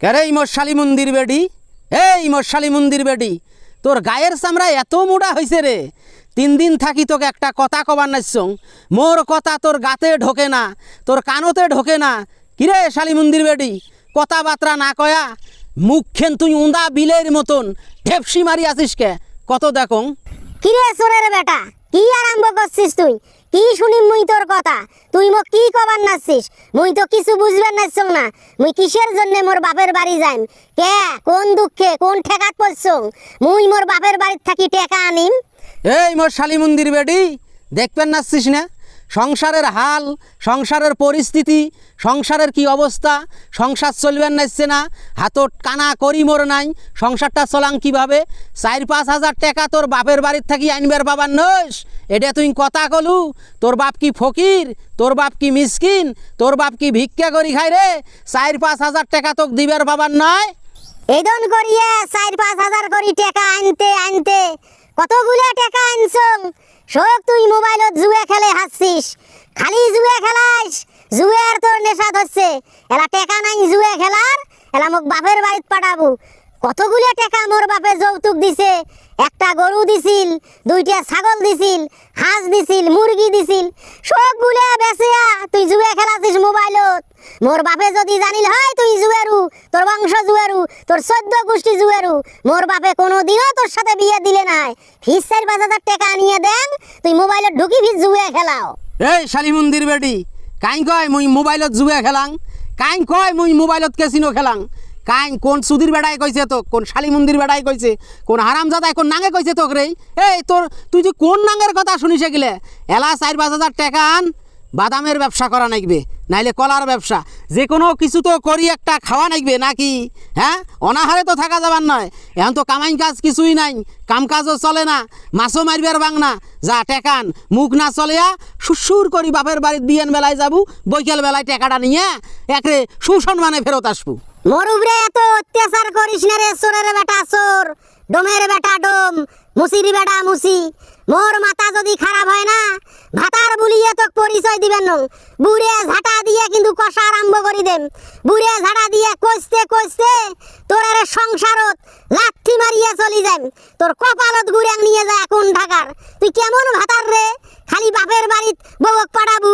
কেরে এই মশালি মন্দির বেডি এই মশালি মন্দির বেডি তোর গায়ের চামড়া এত মোটা হয়েছে রে। তিন দিন থাকি তোকে একটা কথা কবার নাচছং মোর কথা তোর গাতে ঢোকে না, তোর কানতে ঢোকে না। কিরে শালি মন্দির বেডি কথাবার্তা না কয়া মুখখেন তুই উন্দা বিলের মতন ঢেপসি মারি আসিস কে? কত দেখং? কিরে সোরের বেটা? কি আরম্ভ করছিস তুই? কি শুনি মুই তোর কথা? তুই মোক কি কবার নাচছিস? মুই তো কিছু বুঝবার নাচছং না। মুই কিসের জন্য মোর বাপের বাড়ি যাইম? কে, কোন দুঃখে, কোন ঠেকাত পড়ছ? মুই মোর বাপের বাড়ির থাকি টেকা আনিম? এই মোর শালি মন্দির বেটি, দেখবেন নাচছিস না? সংসারের হাল, সংসারের পরিস্থিতি, সংসারের কি অবস্থা, সংসার চলবেন নাচছে না, হাতত কানা করি মোর নাই, সংসারটা চলাং কীভাবে? চার পাঁচ হাজার টাকা তোর বাপের বাড়ির থাকি আনবার বাবার নস। এটা তুই কথা কলু, তোর বাপ কি ফকির, তোর বাপ কি মিসকিন, তোর বাপ কি ভিক্ষা করি খাই রে? চার পাঁচ হাজার টাকা তোকে দিবার বাবার নয়? এদন করিয়ে চার পাঁচ হাজার করি টাকা আনতে আনতে। কতগুলো টাকা আনছং? সব তুই মোবাইলত জুয়ে খেলে হাসছিস। খালি জুয়ে খেলাইস, জুয়ের তোর নেশা ধরছে। এলা টাকা নাই জুয়ে খেলার, এলা মোক বাপের বাড়িত পাঠাবো। কতগুলো টাকা মোর বাপে যৌতুক দিছে? একটা গরু দিছিল, দুইটা ছাগল দিছিল, হাঁস দিছিল, মুরগি দিছিল। সবগুলো বেচিয়া তুই জুয়ে খেলাছিস মোবাইলত। মোর বাপে যদি জানিল হয় তুই জুয়েরু, তোর বংশ জুয়েরু। তোর চোদ্দ গোষ্ঠী জুয়েরু। মোর বাপে কোনো দিনও তোর সাথে বিয়ে দিলে নাই। ফিস চার পাঁচ হাজার টাকা নিয়ে দেন, তুই মোবাইলত ঢুকি ফিস জুয়ে খেলাও। এই শালি মন্দির বেটি কাই কয় মুই মোবাইলত জুয়া খেলাং? কাই কয় মুই মোবাইলত কেসিনো খেলাং? কাই কোন সুধীর বেড়াই কইছে তো কোন শালি মন্দির বেড়াই কইছে, কোন হারাম জাদাই কোন নাঙে কইছে তোক রে? এই তোর, তুই যে কোন নাঙের কথা শুনিস গেলে? এলা চার পাঁচ হাজার টাকা আন বাদামের ব্যবসা করা নাকবে নাইলে কলার ব্যবসা। যে কোনো কিছু তো করি, একটা খাওয়া নাকবে নাকি? হ্যাঁ? অনাহারে তো থাকা যাবার নয়। এখন তো কামাই কাজ কিছুই নাই, কাম কাজও চলে না, মাছও মারবার বাং না। যা টেকান, মুখ না চলেয়া সুসুর করি বাপের বাড়ির বিয়েন বেলায় যাবু, বৈকাল বেলায় টাকাটা নিয়ে একরে সুসম্মানে ফেরত আসব। মোর উপরে এত অত্যাচার করিস না রে, সোরের বেটা সোর, ডোমের বেটা ডোম, মুসির বেটা মুসি। মোর মাথা যদি খারাপ হয় না ভাতার পরিচয় দিবেন নং। ঝাঁটা দিয়ে কিন্তু কষা আরম্ভ করি ঝাঁটা দিয়ে কষতে কষতে তোর আরে সংসারত চলি তোর কপালত গুড়াং নিয়ে যায় কোন ঢাকার। তুই কেমন ভাতার রে? খালি বাপের বাড়িত বউক পাঠাবু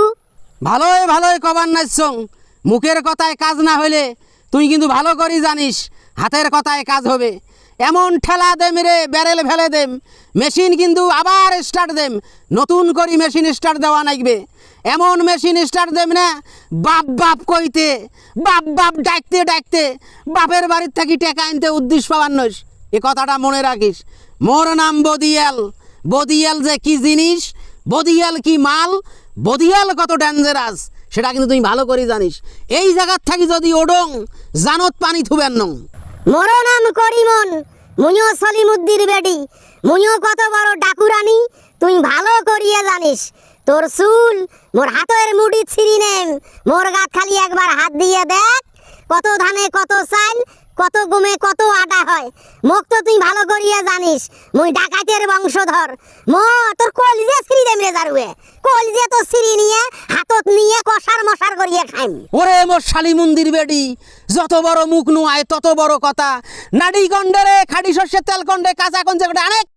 ভালোই ভালোই কবার নাচছং মুখের কথায় কাজ না হইলে তুই কিন্তু ভালো করি জানিস, হাতের কথায় কাজ হবে। এমন ঠেলা দেম রে, ব্যারেল ফেলে দেম। মেশিন কিন্তু আবার স্টার্ট দেম। নতুন করি মেশিন স্টার্ট দেওয়া নাকবে এমন মেশিন স্টার্ট দেম না, বাপ বাপ কইতে, বাপ বাপ ডাকতে ডাকতে, বাপের বাড়ির থাকি টেকা আনতে উদ্দেশ্য পাবার নইস। এ কথাটা মনে রাখিস। মোর নাম বদিয়াল। বদিয়াল যে কি জিনিস, বদিয়াল কি মাল, বদিয়াল কত ডেঞ্জারাস সেটা কিন্তু তুমি ভালো করে জানিস। এই জায়গার থাকি যদি ওডং, জানত পানি থুবেন নং। মোর নাম করিমন। মুইও সলিমুদ্দির বেটি। মুইও কত বড় ডাকুরানি, তুই ভালো করিয়ে জানিস। তোর চুল, মোর হাতের মুড়ি ছিঁড়ি নেন মোর গাত খালি একবার হাত দিয়ে দেখ, কত ধানে কত চাল কত গুমে কত আটা হয়। মুখ তো তুই ভালো করিয়া জানিস। মুই ডাকাতের বংশধর। ম, তোর কলজে সিঁড়ি দেম রে জারুয়ে। কলজে তো সিঁড়ি নিয়ে, হাতত নিয়ে কষার মশার করিয়া খাইম। ওরে মোর শালী মন্দির বেডি যত বড় মুখ নুয়ায় তত বড় কথা। নাডি গন্ডে রে, খাডি শস্যের তেল গন্ডে কাঁচা কঞ্চে অনেক